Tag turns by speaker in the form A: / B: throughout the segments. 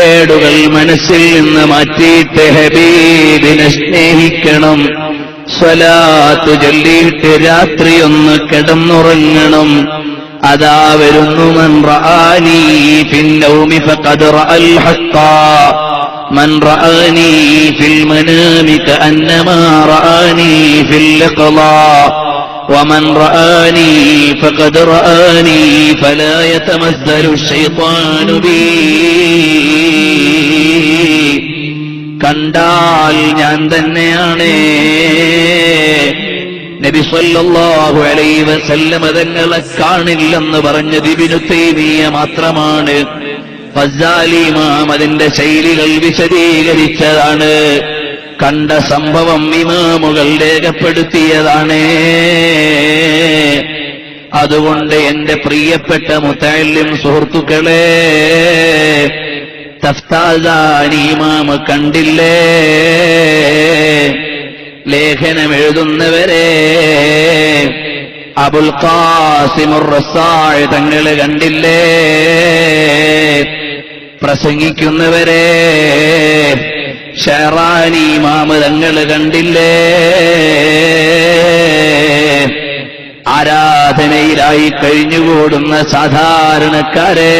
A: കേടുകൾ മനസ്സിൽ നിന്ന് മാറ്റിയിട്ട് ഹബീബിനെ സ്നേഹിക്കണം. സ്വലാത്ത് ചൊല്ലിയിട്ട് രാത്രി ഒന്ന് കിടന്നുറങ്ങണം. അതാ വരുന്നു മൻറാനി പിന്നൗമി ഫഖദ് റഅൽ മൻ ഫിൽ മനാമി കഅന്നമാ റആനി ഫിൽ ومن رآني فقد رآني فلا يتمثل الشيطان بي കണ്ടാൽ ഞാൻ തന്നെയാണ് നബി സല്ലല്ലാഹു അലൈഹി വസല്ലമ തങ്ങളെ കാണില്ലെന്ന് പറഞ്ഞത് ഇബ്നു തൈമിയ മാത്രമാണ് ഫസാലി ഇമാം അതിന്റെ ശൈലികൾ വിശദീകരിച്ചതാണ് കണ്ട സംഭവം ഇമാമുകൾ രേഖപ്പെടുത്തിയതാണ്. അതുകൊണ്ട് എന്റെ പ്രിയപ്പെട്ട മുത്തല്യം സുഹൃത്തുക്കളെ തഫ്താദാനി ഇമാമ കണ്ടില്ലേ? ലേഖനം എഴുതുന്നവരെ അബുൽ ഖാസിമുർ റസായ് തങ്ങൾ കണ്ടില്ലേ? പ്രസംഗിക്കുന്നവരെ ഷെറാനി ഇമാമ് തങ്ങൾ കണ്ടില്ലേ? ആരാധനയിലായി കഴിഞ്ഞുകൂടുന്ന സാധാരണക്കാരെ.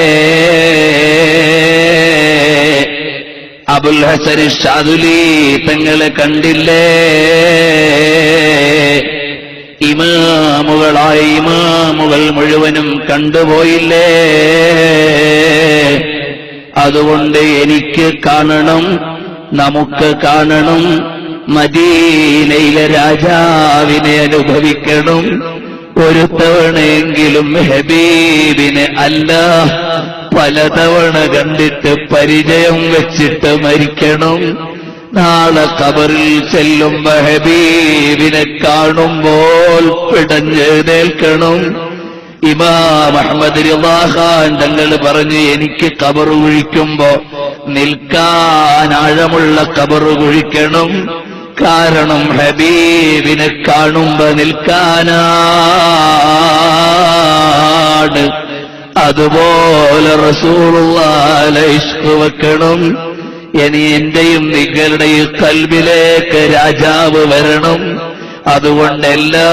A: അബുൽ ഹസൻ ഷാദുലി തങ്ങളെ കണ്ടില്ലേ? ഇമാമുകളായി ഇമാമുകൾ മുഴുവനും കണ്ടുപോയില്ലേ? അതുകൊണ്ട് എനിക്ക് കാണണം നമുക്ക് കാണണം. മദീനയിലെ രാജാവിനെ അനുഭവിക്കണം. ഒരു തവണയെങ്കിലും ഹബീബിനെ അല്ല പലതവണ കണ്ടിട്ട് പരിചയം വെച്ചിട്ട് മരിക്കണം. നാളെ കബറിൽ ചെല്ലുമ്പോ ഹബീബിനെ കാണുമ്പോൾ പിടഞ്ഞെഴുന്നേൽക്കണം ഇമാം അഹമ്മദ് റിവാഹാൻ തങ്ങൾ പറഞ്ഞു എനിക്ക് കബർ കുഴിക്കുമ്പോ നിൽക്കാൻ ആഴമുള്ള കബർ കുഴിക്കണം. കാരണം ഹബീബിനെ കാണുമ്പോ നിൽക്കാനാണ്. അതുപോലെ റസൂളുള്ളാലെ ഇഷ്ക് വെക്കണം. ഇനി എന്റെയും നിങ്ങളുടെയും കൽവിലേക്ക് രാജാവ് വരണം. അതുകൊണ്ട് എല്ലാ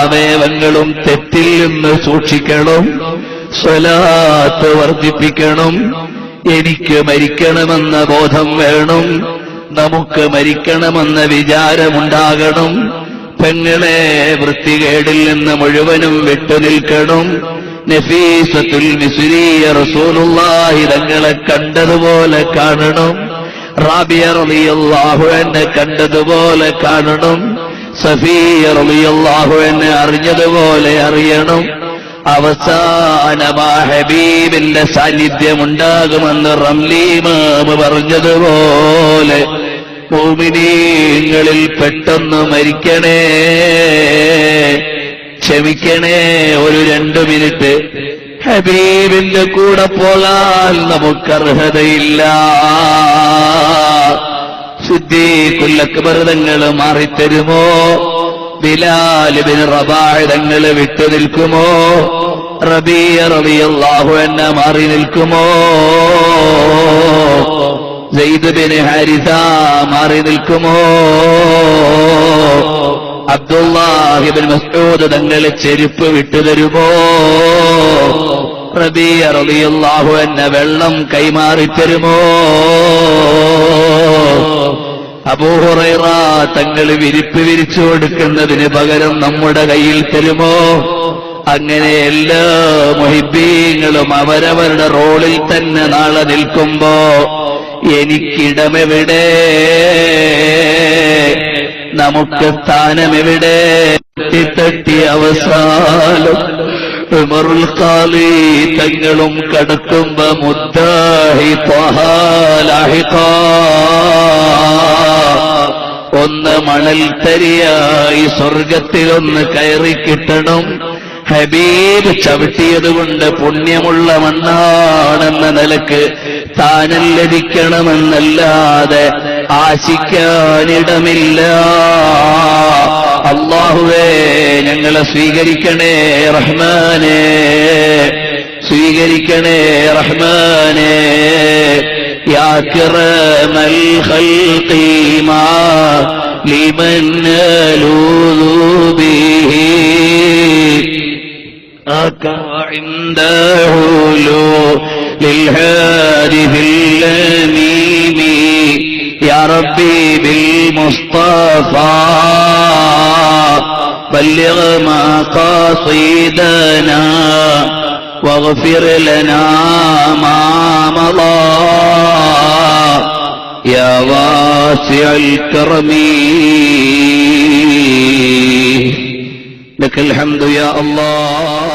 A: അവയവങ്ങളും തെറ്റിൽ നിന്ന് സൂക്ഷിക്കണം. സ്വലാത്ത് വർദ്ധിപ്പിക്കണം. എനിക്ക് മരിക്കണമെന്ന ബോധം വേണം. നമുക്ക് മരിക്കണമെന്ന വിചാരമുണ്ടാകണം. പെങ്ങളെ വൃത്തികേടിൽ നിന്ന് മുഴുവനും വിട്ടുനിൽക്കണം നഫീസത്തുൽ മിസ്രിയ റസൂലുള്ളാഹി തങ്ങളെ കണ്ടതുപോലെ കാണണം. റാബിയ റളിയല്ലാഹു എന്നെ കണ്ടതുപോലെ കാണണം. സഫിയ റളിയല്ലാഹു എന്നെ അറിഞ്ഞതുപോലെ അറിയണം. അവസാനമാ ഹബീബിന്റെ സാന്നിധ്യമുണ്ടാകുമെന്ന് റംലീമാമ് പറഞ്ഞതുപോലെ ഭൂമിനീങ്ങളിൽ പെട്ടെന്ന് മരിക്കണേ. ക്ഷമിക്കണേ ഒരു രണ്ടു മിനിറ്റ്. ഹബീബിന്റെ കൂടെ പോകാൻ നമുക്കർഹതയില്ല. മൃതങ്ങൾ മാറിത്തരുമോ? ബിലാലിബിന് റബായുധങ്ങൾ വിട്ടു നിൽക്കുമോ? റബിയ റബിയല്ലാഹു എന്നെ മാറി നിൽക്കുമോ? ബിന് ഹാരിസ മാറി നിൽക്കുമോ? അബ്ദുല്ലാഹിബിൻ മസ്ഊദ് തങ്ങളെ ചെരുപ്പ് വിട്ടുതരുമോ റബിയ റബിയല്ലാഹു എന്നെ വെള്ളം കൈമാറി തരുമോ? അബൂഹുറൈറ തങ്ങൾ വിരിപ്പ് വിരിച്ചു കൊടുക്കുന്നതിന് പകരം നമ്മുടെ കയ്യിൽ തരുമോ? അങ്ങനെ എല്ലാ മൊഹിബീങ്ങളും അവരവരുടെ റോളിൽ തന്നെ നാളെ നിൽക്കുമ്പോ എനിക്കിടമെവിടെ? നമുക്ക് സ്ഥാനമെവിടെ? തട്ടി അവസാനം തങ്ങളും കടക്കുമ്പോ മുത്താഹി. ഒന്ന് മണൽ തരിയായി സ്വർഗത്തിലൊന്ന് കയറി കിട്ടണം ഹബീബ് ചവിട്ടിയതുകൊണ്ട് പുണ്യമുള്ള മണ്ണാണെന്ന നിലയ്ക്ക് താനല്ലരിക്കണമെന്നല്ലാതെ ആശിക്കാനിടമില്ല അള്ളാഹുവേ ഞങ്ങളെ സ്വീകരിക്കണേ റഹ്മാനേ സ്വീകരിക്കണേ റഹ്മാനേ യാ أكرم الخلق ما لمن نلوذ به يا ربي بالمصطفى بلغ مقاصدنا واغفر لنا ما مضى. يا واسع الكرم. لك الحمد يا الله.